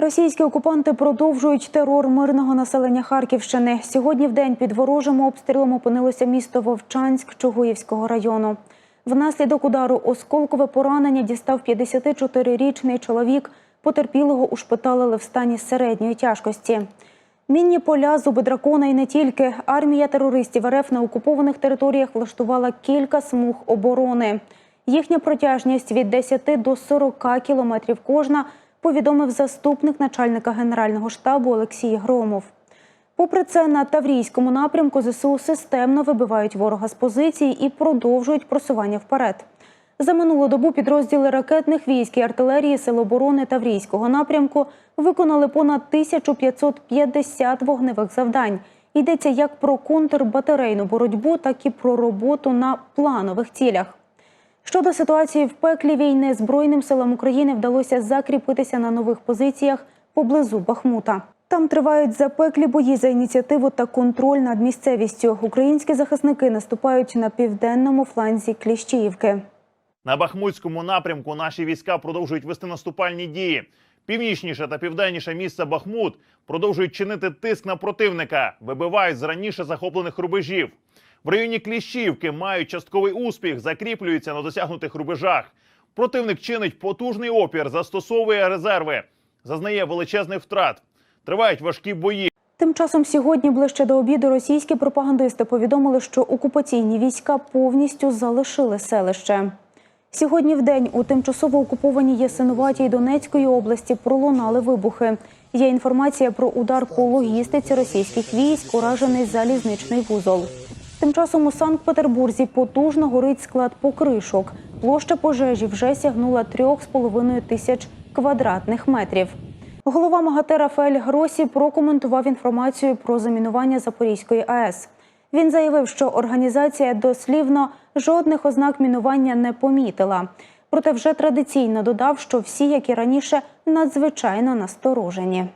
Російські окупанти продовжують терор мирного населення Харківщини. Сьогодні в день під ворожим обстрілом опинилося місто Вовчанськ Чугуївського району. Внаслідок удару осколкове поранення дістав 54-річний чоловік. Потерпілого ушпиталили в стані середньої тяжкості. Мінні поля, зуби дракона і не тільки. Армія терористів РФ на окупованих територіях влаштувала кілька смуг оборони. Їхня протяжність від 10 до 40 кілометрів кожна, повідомив заступник начальника Генерального штабу Олексій Громов. Попри це, на Таврійському напрямку ЗСУ системно вибивають ворога з позицій і продовжують просування вперед. За минулу добу підрозділи ракетних військ і артилерії Сил оборони Таврійського напрямку виконали понад 1550 вогневих завдань. Йдеться як про контрбатарейну боротьбу, так і про роботу на планових цілях. Щодо ситуації в пеклі війни, Збройним силам України вдалося закріпитися на нових позиціях поблизу Бахмута. Там тривають запеклі бої за ініціативу та контроль над місцевістю. Українські захисники наступають на південному фланзі Кліщіївки. На Бахмутському напрямку наші війська продовжують вести наступальні дії. Північніше та південніше місце Бахмут продовжують чинити тиск на противника, вибивають з раніше захоплених рубежів. В районі Кліщівки мають частковий успіх, закріплюються на досягнутих рубежах. Противник чинить потужний опір, застосовує резерви, зазнає величезних втрат. Тривають важкі бої. Тим часом сьогодні, ближче до обіду, російські пропагандисти повідомили, що окупаційні війська повністю залишили селище. Сьогодні в день у тимчасово окупованій Ясинуватій Донецької області пролунали вибухи. Є інформація про удар по логістиці російських військ, уражений залізничний вузол. Тим часом у Санкт-Петербурзі потужно горить склад покришок. Площа пожежі вже сягнула 3,5 тисяч квадратних метрів. Голова МАГАТЕ Рафаель Гросі прокоментував інформацію про замінування Запорізької АЕС. Він заявив, що організація дослівно жодних ознак мінування не помітила. Проте вже традиційно додав, що всі, як і раніше, надзвичайно насторожені.